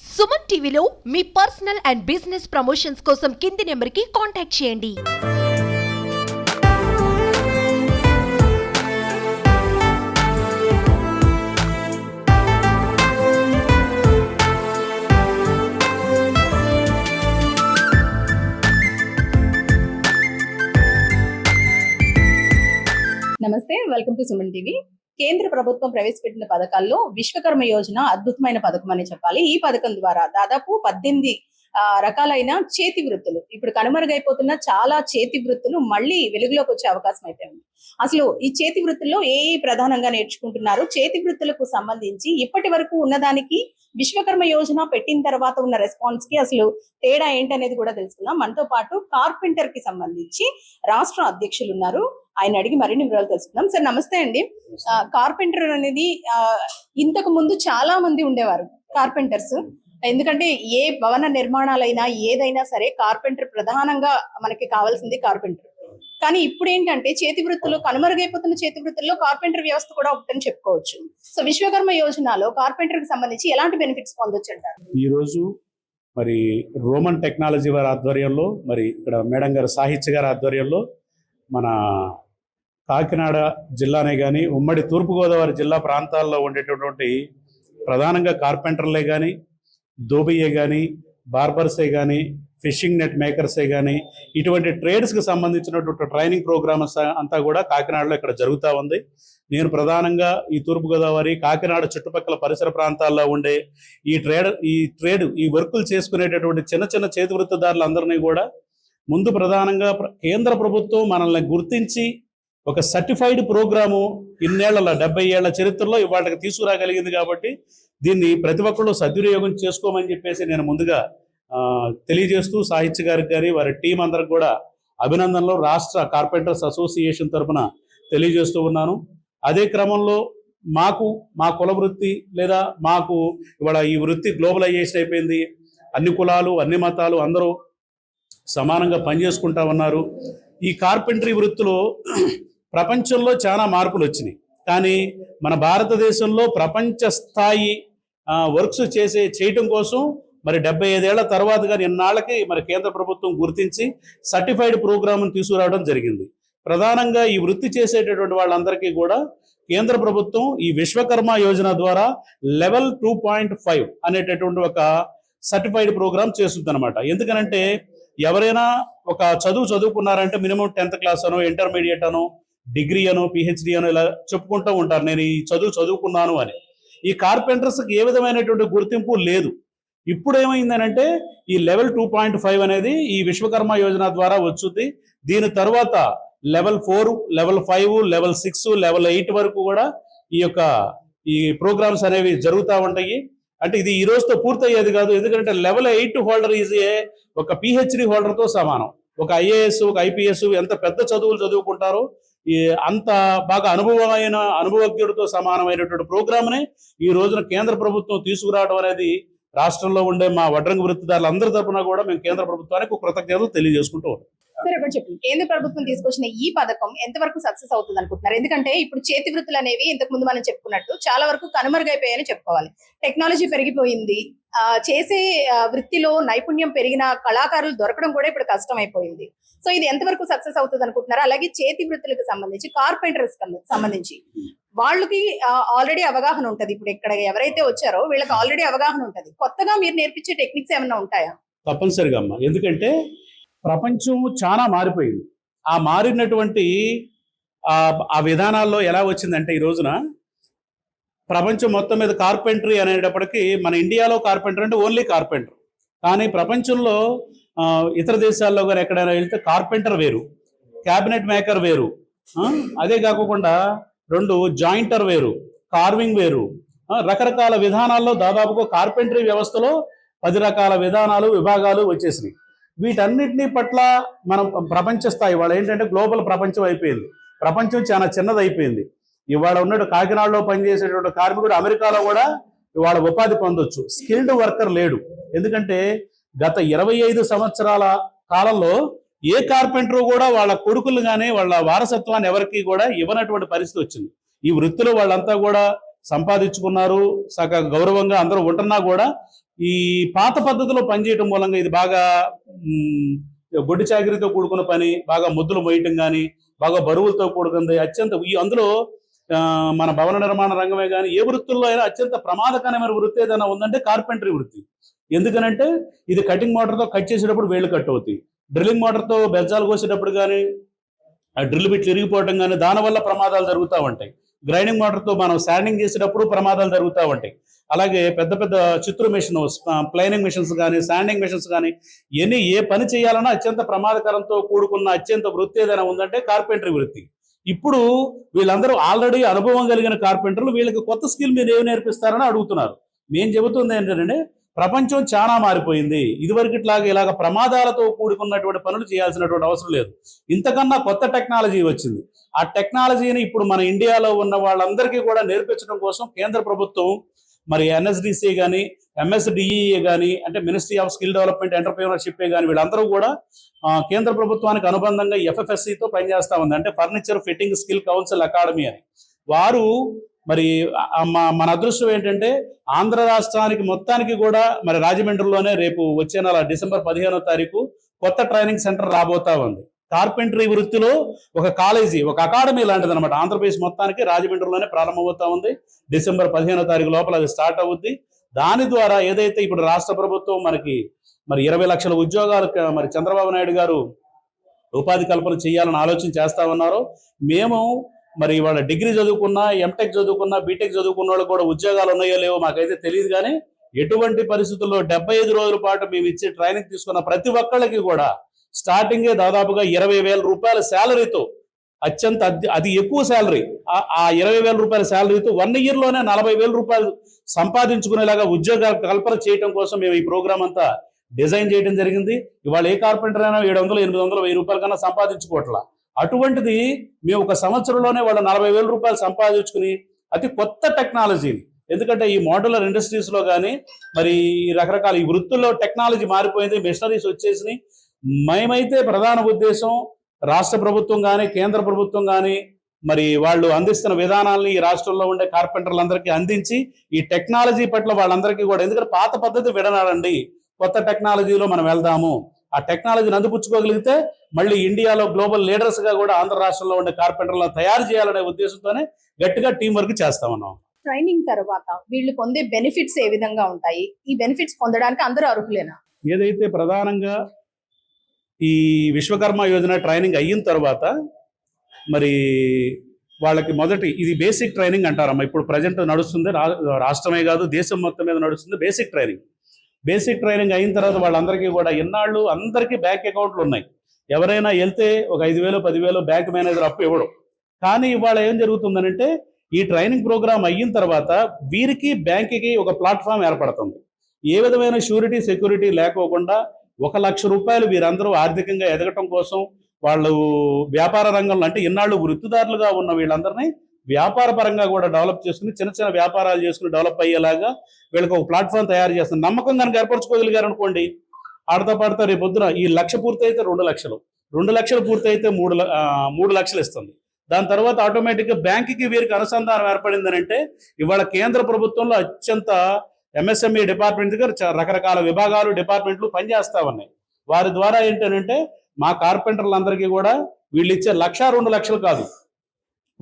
సుమన్ టీవీలో మీ personal and business promotions కోసం కింది నెంబర్కి కాంటాక్ట్ చేయండి. నమస్తే వెల్కమ్ టు సుమన్ టీవీ. కేంద్ర ప్రభుత్వం ప్రవేశపెట్టిన పథకాల్లో విశ్వకర్మ యోజన అద్భుతమైన పథకం అని చెప్పాలి. ఈ పథకం ద్వారా దాదాపు పద్దెనిమిది రకాలైన చేతి వృత్తులు ఇప్పుడు కనుమరుగైపోతున్న చాలా చేతి వృత్తులు మళ్ళీ వెలుగులోకి వచ్చే అవకాశం అయితే ఉంది అసలు ఈ చేతి వృత్తుల్లో ఏ ప్రధానంగా నేర్చుకుంటున్నారు? చేతి వృత్తులకు సంబంధించి ఇప్పటి వరకు ఉన్నదానికి విశ్వకర్మ యోజన పెట్టిన తర్వాత ఉన్న రెస్పాన్స్కి అసలు తేడా ఏంటనేది కూడా తెలుసుకుందాం. మనతో పాటు కార్పెంటర్కి సంబంధించి రాష్ట్ర అధ్యక్షులు ఉన్నారు. ఆయన అడిగి మరిన్ని వివరాలు తెలుసుకుందాం. సార్ నమస్తే అండి. కార్పెంటర్ అనేది ఇంతకు ముందు చాలా మంది ఉండేవారు కార్పెంటర్స్ ఎందుకంటే ఏ భవన నిర్మాణాలైనా ఏదైనా సరే కార్పెంటర్ ప్రధానంగా మనకి కావాల్సింది కార్పెంటర్ కానీ ఇప్పుడు ఏంటంటే చేతి వృత్తులు కనుమరుగైపోతున్న చేతి వృత్తుల్లో కార్పెంటర్ వ్యవస్థ కూడా ఒకటని చెప్పుకోవచ్చు. సో విశ్వకర్మ యోజనలో కార్పెంటర్కి సంబంధించి ఎలాంటి బెనిఫిట్స్ పొందొచ్చు అంటారు ఈరోజు మరి రోమన్ టెక్నాలజీ వారి ఆధ్వర్యంలో మరి ఇక్కడ మేడం గారు సాహిత్య గారి ఆధ్వర్యంలో మన కాకినాడ జిల్లానే కానీ ఉమ్మడి తూర్పుగోదావరి జిల్లా ప్రాంతాల్లో ఉండేటటువంటి ప్రధానంగా కార్పెంటర్లే కానీ దోబియే కానీ బార్బర్సే కానీ ఫిషింగ్ నెట్ మేకర్సే కానీ ఇటువంటి ట్రేడ్స్కి సంబంధించినటువంటి ట్రైనింగ్ ప్రోగ్రామ్స్ అంతా కూడా కాకినాడలో ఇక్కడ జరుగుతూ ఉంది. నేను ప్రధానంగా ఈ తూర్పుగోదావరి కాకినాడ చుట్టుపక్కల పరిసర ప్రాంతాల్లో ఉండే ఈ ట్రేడ్ ఈ ట్రేడ్ ఈ వర్కులు చేసుకునేటటువంటి చిన్న చిన్న చేతి వృత్తిదారులందరినీ కూడా ముందు ప్రధానంగా ప్ర- కేంద్ర ప్రభుత్వం మనల్ని గుర్తించి ఒక సర్టిఫైడ్ ప్రోగ్రాము ఇన్నేళ్ళ డెబ్బై ఏళ్ళ చరిత్రలో ఇవాళకి తీసుకురాగలిగింది కాబట్టి దీన్ని ప్రతి ఒక్కళ్ళు సద్వినియోగం చేసుకోమని చెప్పేసి నేను ముందుగా తెలియజేస్తూ సాహిత్య గారికి కానీ వారి టీం అందరికి కూడా అభినందనలు రాష్ట్ర కార్పెంటర్స్ అసోసియేషన్ తరపున తెలియజేస్తూ ఉన్నాను. అదే క్రమంలో మాకు మా కుల వృత్తి లేదా మాకు ఇవాళ ఈ వృత్తి గ్లోబలైజేషన్ అయిపోయింది. అన్ని కులాలు అన్ని మతాలు అందరూ సమానంగా పనిచేసుకుంటా ఉన్నారు. ఈ కార్పెంటరీ వృత్తిలో ప్రపంచంలో చాలా మార్పులు వచ్చినాయి. కానీ మన భారతదేశంలో ప్రపంచ స్థాయి వర్క్స్ చేసే చేయటం కోసం మరి డెబ్బై ఐదేళ్ళ గారి ఎన్నాళ్ళకి మరి కేంద్ర ప్రభుత్వం గుర్తించి సర్టిఫైడ్ ప్రోగ్రామ్ను తీసుకురావడం జరిగింది. ప్రధానంగా ఈ వృత్తి చేసేటటువంటి వాళ్ళందరికీ కూడా కేంద్ర ప్రభుత్వం ఈ విశ్వకర్మ యోజన ద్వారా లెవెల్ టూ పాయింట్ ఫైవ్ అనేటటువంటి ఒక సర్టిఫైడ్ ప్రోగ్రామ్ చేస్తుంది అనమాట ఎందుకనంటే ఎవరైనా ఒక చదువు చదువుకున్నారంటే మినిమం టెన్త్ క్లాస్ అనో ఇంటర్మీడియట్ అనో డిగ్రీ అనో పిహెచ్డి అనో ఇలా చెప్పుకుంటూ ఉంటారు. నేను ఈ చదువు చదువుకున్నాను అని. ఈ కార్పెంటర్స్కి ఏ విధమైనటువంటి గుర్తింపు లేదు. ఇప్పుడు ఏమైందనంటే ఈ లెవెల్ టూ పాయింట్ ఫైవ్ అనేది ఈ విశ్వకర్మ యోజన ద్వారా వచ్చుద్ది. దీని తర్వాత level four level five level six level eight వరకు కూడా ఈ యొక్క ఈ ప్రోగ్రామ్స్ అనేవి జరుగుతూ ఉంటాయి. అంటే ఇది ఈ రోజుతో పూర్తయ్యేది కాదు. ఎందుకంటే level eight holder is a ఒక పిహెచ్డి హోల్డర్తో సమానం. ఒక ఐఏఎస్ ఒక ఐపీఎస్ ఎంత పెద్ద చదువులు చదువుకుంటారో ఈ అంత బాగా అనుభవమైన అనుభవజ్ఞుడితో సమానమైనటువంటి ప్రోగ్రామ్ని ఈ రోజున కేంద్ర ప్రభుత్వం తీసుకురావడం అనేది రాష్ట్రంలో ఉండే మా వడ్రంగి వృత్తిదారులందరి తరఫున కూడా మేము కేంద్ర ప్రభుత్వానికి కృతజ్ఞతలు తెలియజేసుకుంటూ ఉన్నాం. సరే ఒకటి చెప్పండి. కేంద్ర ప్రభుత్వం తీసుకొచ్చిన ఈ పథకం ఎంతవరకు సక్సెస్ అవుతుంది అనుకుంటున్నారు? ఎందుకంటే ఇప్పుడు చేతి వృత్తులు అనేవి ఇంతకు ముందు మనం చెప్పుకున్నట్టు చాలా వరకు కనుమరుగైపోయాయని చెప్పుకోవాలి. టెక్నాలజీ పెరిగిపోయింది. ఆ, చేసే వృత్తిలో నైపుణ్యం పెరిగిన కళాకారులు దొరకడం కూడా ఇప్పుడు కష్టం అయిపోయింది సో ఇది ఎంతవరకు సక్సెస్ అవుతుంది అనుకుంటున్నారు? అలాగే చేతి వృత్తులకు సంబంధించి కార్పెంటర్స్ సంబంధించి. వాళ్ళకి ఆల్రెడీ అవగాహన ఉంటది. ఇప్పుడు ఇక్కడ ఎవరైతే వచ్చారో వీళ్ళకి ఆల్రెడీ అవగాహన ఉంటది. కొత్తగా మీరు నేర్పించే టెక్నిక్స్ ఏమైనా ఉంటాయా? తప్పనిసరిగా అమ్మ. ఎందుకంటే ప్రపంచం చాలా మారిపోయింది. ఆ మారినటువంటి ఆ విధానాల్లో ఎలా వచ్చిందంటే ఈ రోజున ప్రపంచం మొత్తం మీద కార్పెంటరీ అనేటప్పటికీ మన ఇండియాలో కార్పెంటర్ అంటే ఓన్లీ కార్పెంటర్. కానీ ప్రపంచంలో ఇతర దేశాల్లో కానీ ఎక్కడైనా వెళ్తే కార్పెంటర్ వేరు క్యాబినెట్ మేకర్ వేరు అదే కాకుండా రెండు జాయింటర్ వేరు కార్వింగ్ వేరు రకరకాల విధానాల్లో దాదాపుగా కార్పెంటరీ వ్యవస్థలో పది రకాల విధానాలు విభాగాలు వచ్చేసినాయి. వీటన్నిటిని పట్ల మనం ప్రపంచ స్థాయి వాళ్ళు ఏంటంటే గ్లోబల్ ప్రపంచం అయిపోయింది. ప్రపంచం చాలా చిన్నది అయిపోయింది ఇవాళ ఉన్నట్టు కాకినాడలో పనిచేసేటువంటి కార్మికుడు అమెరికాలో కూడా ఇవాళ ఉపాధి పొందొచ్చు. స్కిల్డ్ వర్కర్ లేడు. ఎందుకంటే గత ఇరవై ఐదు సంవత్సరాల కాలంలో ఏ కార్పెంటర్ కూడా వాళ్ళ కొడుకులు కానీ వాళ్ళ వారసత్వాన్ని ఎవరికి కూడా ఇవ్వనటువంటి పరిస్థితి వచ్చింది. ఈ వృత్తిలో వాళ్ళంతా కూడా సంపాదించుకున్నారు సగ గౌరవంగా అందరూ ఉంటున్నా కూడా ఈ పాత పద్ధతిలో పనిచేయటం మూలంగా ఇది బాగా గొడ్డు గొడ్డి చాకరీతో కూడుకున్న పని బాగా ముద్దులు మోయటం కానీ బాగా బరువులతో కూడుకుంది అత్యంత ఈ అందులో మన భవన నిర్మాణ రంగమే కానీ ఏ వృత్తుల్లో అయినా అత్యంత ప్రమాదకరమైన వృత్తి ఏదైనా ఉందంటే కార్పెంటరీ వృత్తి. ఎందుకనంటే ఇది కటింగ్ మోటార్తో కట్ చేసేటప్పుడు వేళ్ళు కట్ అవుతాయి. డ్రిల్లింగ్ మోటార్తో బెజ్జాలు కోసేటప్పుడు కానీ ఆ డ్రిల్ బిట్లు ఇరిగిపోవటం కానీ దానివల్ల ప్రమాదాలు జరుగుతూ ఉంటాయి. గ్రైండింగ్ మోటార్తో మనం శాండింగ్ చేసేటప్పుడు ప్రమాదాలు జరుగుతూ ఉంటాయి. అలాగే పెద్ద పెద్ద చిత్ర మిషన్ ప్లైనింగ్ మిషన్స్ కానీ శాండింగ్ మిషన్స్ కానీ ఎన్ని ఏ పని చేయాలన్నా అత్యంత ప్రమాదకరంతో కూడుకున్న అత్యంత వృత్తి ఏదైనా ఉందంటే కార్పెంటరీ వృత్తి. ఇప్పుడు వీళ్ళందరూ ఆల్రెడీ అనుభవం కలిగిన కార్పెంటర్లు వీళ్ళకి కొత్త స్కిల్ మీరు ఏమి నేర్పిస్తారని అడుగుతున్నారు. మేము చెబుతుంది ఏంటంటే ప్రపంచం చాలా మారిపోయింది. ఇదివరకట్లాగా ఇలాగ ప్రమాదాలతో కూడుకున్నటువంటి పనులు చేయాల్సినటువంటి అవసరం లేదు. ఇంతకన్నా కొత్త టెక్నాలజీ వచ్చింది. ఆ టెక్నాలజీని ఇప్పుడు మన ఇండియాలో ఉన్న వాళ్ళందరికీ కూడా నేర్పించడం కోసం కేంద్ర ప్రభుత్వం మరి ఎన్ఎస్డిసి కానీ ఎంఎస్డిఈఏ కానీ అంటే ministry of skill development entrepreneurship కానీ వీళ్ళందరూ కూడా కేంద్ర ప్రభుత్వానికి అనుబంధంగా ఎఫ్ఎఫ్ఎస్సితో తో పనిచేస్తా ఉంది. అంటే furniture fitting skill council academy అని. వారు మరి మా- మన అదృష్టం ఏంటంటే ఆంధ్ర రాష్ట్రానికి మొత్తానికి కూడా మరి రాజమండ్రిలోనే రేపు వచ్చే నెల డిసెంబర్ పదిహేనో తారీఖు కొత్త ట్రైనింగ్ సెంటర్ రాబోతా ఉంది. కార్పెంటరీ వృత్తిలో ఒక కాలేజీ ఒక అకాడమీ లాంటిది అనమాట ఆంధ్రప్రదేశ్ మొత్తానికి రాజమండ్రిలోనే ప్రారంభమవుతా ఉంది. డిసెంబర్ పదిహేనో తారీఖు లోపల అది స్టార్ట్ అవుద్ది. దాని ద్వారా ఏదైతే ఇప్పుడు రాష్ట్ర ప్రభుత్వం మనకి మరి ఇరవై లక్షల ఉద్యోగాలు మరి చంద్రబాబు నాయుడు గారు ఉపాధి కల్పన చేయాలని ఆలోచన చేస్తా ఉన్నారో మేము మరి వాళ్ళ డిగ్రీ చదువుకున్నా ఎంటెక్ చదువుకున్నా బీటెక్ చదువుకున్న వాళ్ళు కూడా ఉద్యోగాలు ఉన్నాయో లేవో మాకైతే తెలియదు కానీ ఎటువంటి పరిస్థితుల్లో డెబ్బై ఐదు రోజుల పాటు మేము ఇచ్చే ట్రైనింగ్ తీసుకున్న ప్రతి ఒక్కళ్ళకి కూడా స్టార్టింగే దాదాపుగా ఇరవై వేల రూపాయల శాలరీతో అత్యంత అది ఎక్కువ శాలరీ ఆ ఇరవై వేల రూపాయల శాలరీతో వన్ ఇయర్లోనే నలభై వేల రూపాయలు సంపాదించుకునేలాగా ఉద్యోగ కల్పన చేయడం కోసం మేము ఈ ప్రోగ్రామ్ అంతా డిజైన్ చేయడం జరిగింది. ఇవాళ ఏ కార్పెంటర్ అయినా ఏడు వందలు ఎనిమిది వందలు వెయ్యి రూపాయల కన్నా సంపాదించుకోవట్లా. అటువంటిది మేము ఒక సంవత్సరంలోనే వాళ్ళు నలభై వేల రూపాయలు సంపాదించుకుని అతి కొత్త టెక్నాలజీని ఎందుకంటే ఈ మోడలర్ ఇండస్ట్రీస్లో కానీ మరి ఈ రకరకాల ఈ వృత్తుల్లో టెక్నాలజీ మారిపోయింది మిషనరీస్ వచ్చేసినాయి. మేమైతే ప్రధాన ఉద్దేశం రాష్ట్ర ప్రభుత్వం కానీ కేంద్ర ప్రభుత్వం కానీ మరి వాళ్ళు అందిస్తున్న విధానాల్ని ఈ రాష్ట్రంలో ఉండే కార్పెంటర్లందరికీ అందించి ఈ టెక్నాలజీ పట్ల వాళ్ళందరికీ కూడా ఎందుకంటే పాత పద్ధతి విడనాడండి. కొత్త టెక్నాలజీలో మనం వెళ్దాము. ఆ టెక్నాలజీని అందిపుచ్చుకోగలిగితే మళ్ళీ ఇండియాలో గ్లోబల్ లీడర్స్గా కూడా ఆంధ్ర రాష్ట్రంలో ఉండే కార్పెంటర్లను తయారు చేయాలనే ఉద్దేశంతోనే గట్టిగా టీం వర్క్ చేస్తామన్నాం. ట్రైనింగ్ తర్వాత వీళ్ళు పొందే బెనిఫిట్స్ ఏ విధంగా ఉంటాయి? ఈ బెనిఫిట్స్ పొందడానికి అందరూ అర్హులేనా? ఏదైతే ప్రధానంగా ఈ విశ్వకర్మ యోజన ట్రైనింగ్ అయిన తర్వాత మరి వాళ్ళకి మొదటి ఇది బేసిక్ ట్రైనింగ్ అంటారమ్మా. ఇప్పుడు ప్రజెంట్ నడుస్తుంది రాష్ట్రమే కాదు దేశం మొత్తం మీద నడుస్తుంది బేసిక్ ట్రైనింగ్ బేసిక్ ట్రైనింగ్ అయిన తర్వాత వాళ్ళందరికీ కూడా ఇన్నాళ్ళు అందరికీ బ్యాంక్ అకౌంట్లు ఉన్నాయి. ఎవరైనా వెళ్తే ఒక ఐదు వేలు పదివేలు బ్యాంక్ మేనేజర్ అప్పు ఇవ్వడం. కానీ ఇవాళ ఏం జరుగుతుందనంటే ఈ ట్రైనింగ్ ప్రోగ్రామ్ అయిన తర్వాత వీరికి బ్యాంకుకి ఒక ప్లాట్ఫామ్ ఏర్పడుతుంది. ఏ విధమైన షూరిటీ సెక్యూరిటీ లేకోకుండా ఒక లక్ష రూపాయలు వీరందరూ ఆర్థికంగా ఎదగటం కోసం వాళ్ళు వ్యాపార రంగంలో అంటే ఇన్నాళ్ళు వృత్తిదారులుగా ఉన్న వీళ్ళందరినీ వ్యాపార పరంగా కూడా డెవలప్ చేసుకుని చిన్న చిన్న వ్యాపారాలు చేసుకుని డెవలప్ అయ్యేలాగా వీళ్ళకి ఒక ప్లాట్ఫామ్ తయారు చేస్తుంది నమ్మకం కనుక ఏర్పరచుకోగలిగారు అనుకోండి ఆడతా పాడతా రేపు పొద్దున ఈ లక్ష పూర్తి అయితే రెండు లక్షలు రెండు లక్షలు పూర్తి అయితే మూడు మూడు లక్షలు ఇస్తుంది. దాని తర్వాత ఆటోమేటిక్గా బ్యాంకుకి వీరికి అనుసంధానం ఏర్పడిందని అంటే ఇవాళ కేంద్ర ప్రభుత్వంలో అత్యంత ఎంఎస్ఎంఈ డిపార్ట్మెంట్ దగ్గర రకరకాల విభాగాలు డిపార్ట్మెంట్లు పనిచేస్తా ఉన్నాయి. వారి ద్వారా ఏంటంటే మా కార్పెంటర్లందరికీ కూడా వీళ్ళు ఇచ్చే లక్ష రెండు లక్షలు కాదు.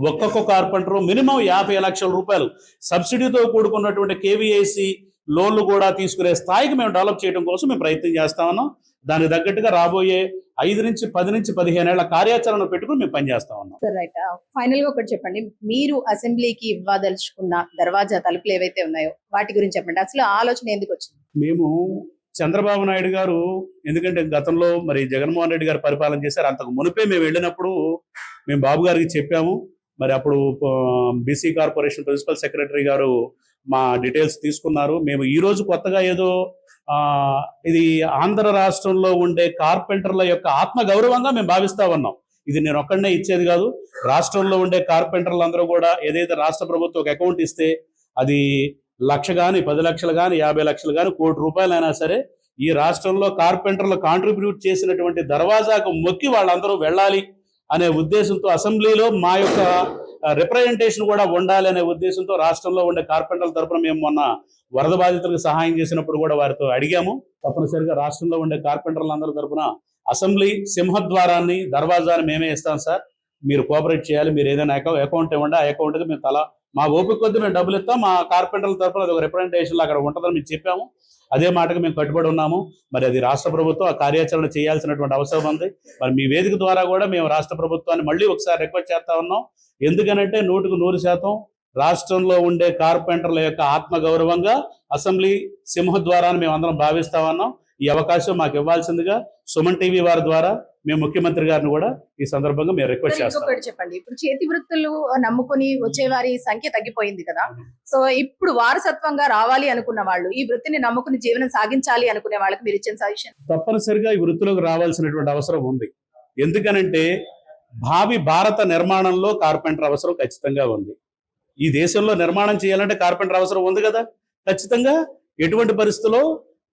ఒక్కొక్క కార్పెంటర్ మినిమం యాభై లక్షల రూపాయలు సబ్సిడీతో కూడుకున్నటువంటి కేవీఐసి లోన్లు కూడా తీసుకునే స్థాయికి మేము డెవలప్ చేయడం కోసం మేము ప్రయత్నం చేస్తా ఉన్నాం. దానికి తగ్గట్టుగా రాబోయే ఐదు నుంచి పది నుంచి పదిహేను ఏళ్ళ కార్యాచరణ పెట్టుకుని మేము పనిచేస్తా ఉన్నాం. రైట్ ఫైనల్గా ఒకటి చెప్పండి. మీరు అసెంబ్లీకి ఇవ్వదలుచుకున్న దర్వాజా తలుపులు ఏవైతే ఉన్నాయో వాటి గురించి చెప్పండి. అసలు ఆలోచన ఎందుకు వచ్చింది? మేము చంద్రబాబు నాయుడు గారు ఎందుకంటే గతంలో మరి జగన్మోహన్ రెడ్డి గారు పరిపాలన చేశారు అంతకు మునిపే మేము వెళ్ళినప్పుడు మేము బాబు గారికి చెప్పాము మరి అప్పుడు బీసీ కార్పొరేషన్ ప్రిన్సిపల్ సెక్రటరీ గారు మా డీటెయిల్స్ తీసుకున్నారు. మేము ఈ రోజు కొత్తగా ఏదో ఆ, ఇది ఆంధ్ర రాష్ట్రంలో ఉండే కార్పెంటర్ల యొక్క ఆత్మ గౌరవంగా మేము భావిస్తా ఉన్నాం. ఇది నేను ఒక్కడనే ఇచ్చేది కాదు. రాష్ట్రంలో ఉండే కార్పెంటర్లు అందరూ కూడా ఏదైతే రాష్ట్ర ప్రభుత్వం ఒక అకౌంట్ ఇస్తే అది లక్ష కానీ పది లక్షలు కానీ యాభై లక్షలు కానీ కోటి రూపాయలైనా సరే ఈ రాష్ట్రంలో కార్పెంటర్లు కాంట్రిబ్యూట్ చేసినటువంటి దర్వాజాకు మొక్కి వాళ్ళందరూ వెళ్ళాలి. అనే ఉద్దేశంతో అసెంబ్లీలో మా యొక్క రిప్రజెంటేషన్ కూడా ఉండాలి అనే ఉద్దేశంతో రాష్ట్రంలో ఉండే కార్పెంటర్ల తరపున మేము మొన్న వరద బాధితులకు సహాయం చేసినప్పుడు కూడా వారితో అడిగాము. తప్పనిసరిగా రాష్ట్రంలో ఉండే కార్పెంటర్లందరి తరపున అసెంబ్లీ సింహద్వారాన్ని దర్వాజాని మేమే ఇస్తాం సార్. మీరు కోఆపరేట్ చేయాలి మీరు ఏదైనా అకౌంట్ ఇవ్వండి ఆ అకౌంట్కి మేము తల మా ఓపిక కొద్ది మేము డబ్బులు ఇస్తాం. మా కార్పెంటర్ల తరపున అది ఒక రిప్రజెంటేషన్ అక్కడ ఉంటుందని మేము చెప్పాము. అదే మాటకు మేము కట్టుబడి ఉన్నాము. మరి అది రాష్ట్ర ప్రభుత్వం ఆ కార్యాచరణ చేయాల్సినటువంటి అవసరం ఉంది. మరి మీ వేదిక ద్వారా కూడా మేము రాష్ట్ర ప్రభుత్వాన్ని మళ్ళీ ఒకసారి రిక్వెస్ట్ చేస్తా ఉన్నాం. ఎందుకనంటే నూటికి నూరు శాతం రాష్ట్రంలో ఉండే కార్పెంటర్ల యొక్క ఆత్మ గౌరవంగా అసెంబ్లీ సింహద్వారాన్ని మేము అందరం భావిస్తా ఉన్నాం. ఈ అవకాశం మాకు ఇవ్వాల్సిందిగా సుమన్ టీవీ వారి ద్వారా మేము ముఖ్యమంత్రి గారిని కూడా ఈ సందర్భంగా మేము రిక్వెస్ట్ చేస్తాం. చెప్పండి. ఇప్పుడు చేతి వృత్తులు నమ్ముకుని వచ్చే వారి సంఖ్య తగ్గిపోయింది కదా. సో ఇప్పుడు వారసత్వంగా రావాలి అనుకున్న వాళ్ళు ఈ వృత్తిని నమ్ముకుని జీవనం సాగించాలి అనుకునే వాళ్ళకి మీరు ఇచ్చిన సజెషన్ తప్పనిసరిగా ఈ వృత్తిలోకి రావాల్సినటువంటి అవసరం ఉంది. ఎందుకనంటే భావి భారత నిర్మాణంలో కార్పెంటర్ అవసరం ఖచ్చితంగా ఉంది. ఈ దేశంలో నిర్మాణం చేయాలంటే కార్పెంటర్ అవసరం ఉంది కదా. ఖచ్చితంగా ఎటువంటి పరిస్థితుల్లో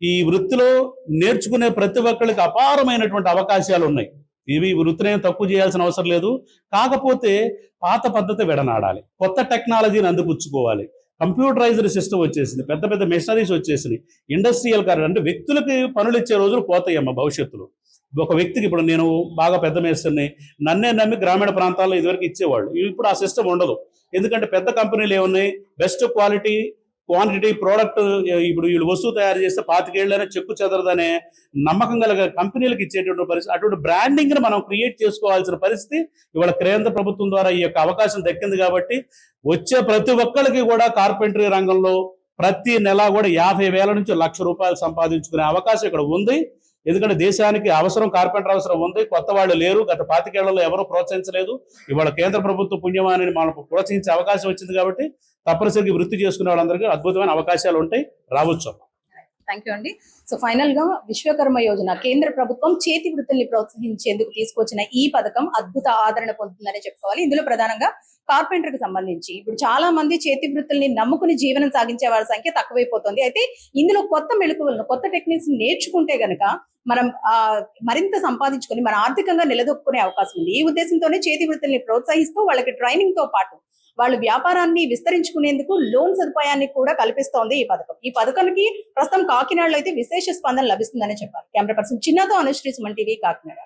ఈ వృత్తిలో నేర్చుకునే ప్రతి ఒక్కరికి అపారమైనటువంటి అవకాశాలు ఉన్నాయి ఇవి ఈ వృత్తిని తక్కువ చేయాల్సిన అవసరం లేదు. కాకపోతే పాత పద్ధతి విడనాడాలి. కొత్త టెక్నాలజీని అందుపుచ్చుకోవాలి. కంప్యూటరైజ్డ్ సిస్టమ్ వచ్చేసింది. పెద్ద పెద్ద మెషనరీస్ వచ్చేసినాయి. ఇండస్ట్రియల్ కార్ అంటే వ్యక్తులకి పనులు ఇచ్చే రోజులు పోతాయమ్మ భవిష్యత్తులో. ఒక వ్యక్తికి ఇప్పుడు నేను బాగా పెద్ద మేస్తుని నన్నే నమ్మి గ్రామీణ ప్రాంతాల్లో ఇదివరకు ఇచ్చేవాళ్ళు. ఇప్పుడు ఆ సిస్టమ్ ఉండదు. ఎందుకంటే పెద్ద కంపెనీలు ఏమున్నాయి? బెస్ట్ క్వాలిటీ క్వాంటిటీ ప్రోడక్ట్ ఇప్పుడు వీళ్ళు వస్తువు తయారు చేస్తే పాతికేళ్ళనే చెక్కు చెదరదనే నమ్మకం కలిగే కంపెనీలకు ఇచ్చేటటువంటి పరిస్థితి అటువంటి బ్రాండింగ్ని మనం క్రియేట్ చేసుకోవాల్సిన పరిస్థితి ఇవాళ కేంద్ర ప్రభుత్వం ద్వారా ఈ యొక్క అవకాశం దక్కింది కాబట్టి వచ్చే ప్రతి ఒక్కరికి కూడా కార్పెంటరీ రంగంలో ప్రతి నెల కూడా యాభై వేల నుంచి లక్ష రూపాయలు సంపాదించుకునే అవకాశం ఇక్కడ ఉంది. ఎందుకంటే దేశానికి అవసరం కార్పెంటర్ అవసరం ఉంది. కొత్త వాళ్ళు లేరు. గత పాతికేళ్ళలో ఎవరూ ప్రోత్సహించలేదు. ఇవాళ కేంద్ర ప్రభుత్వ పుణ్యమాని మనకు ప్రోత్సహించే అవకాశం వచ్చింది కాబట్టి తప్పనిసరిగా వృత్తి చేసుకునే వాళ్ళందరికీ అద్భుతమైన అవకాశాలు ఉంటాయి. రావచ్చు థ్యాంక్ యూ అండి. సో ఫైనల్గా విశ్వకర్మ యోజన. కేంద్ర ప్రభుత్వం చేతి వృత్తుల్ని ప్రోత్సహించేందుకు తీసుకొచ్చిన ఈ పథకం అద్భుత ఆదరణ పొందుతుందని చెప్పుకోవాలి. ఇందులో ప్రధానంగా కార్పెంటర్కి సంబంధించి ఇప్పుడు చాలా మంది చేతి వృత్తుల్ని నమ్ముకుని జీవనం సాగించే వారి సంఖ్య తక్కువైపోతుంది. అయితే ఇందులో కొత్త మెళుకువలను కొత్త టెక్నిక్స్ నేర్చుకుంటే గనక మనం ఆ మరింత సంపాదించుకొని మన ఆర్థికంగా నిలదొక్కునే అవకాశం ఉంది. ఈ ఉద్దేశంతోనే చేతి వృత్తుల్ని ప్రోత్సహిస్తూ వాళ్ళకి ట్రైనింగ్తో పాటు వాళ్ళు వ్యాపారాన్ని విస్తరించుకునేందుకు లోన్ సదుపాయాన్ని కూడా కల్పిస్తోంది ఈ పథకం. ఈ పథకానికి ప్రస్తుతం కాకినాడలో అయితే విశేష స్పందన లభిస్తుందని చెప్పారు కెమెరా పర్సన్ చిన్నతో అనుశ్రీ సుమన్ టీవీ కాకినాడ.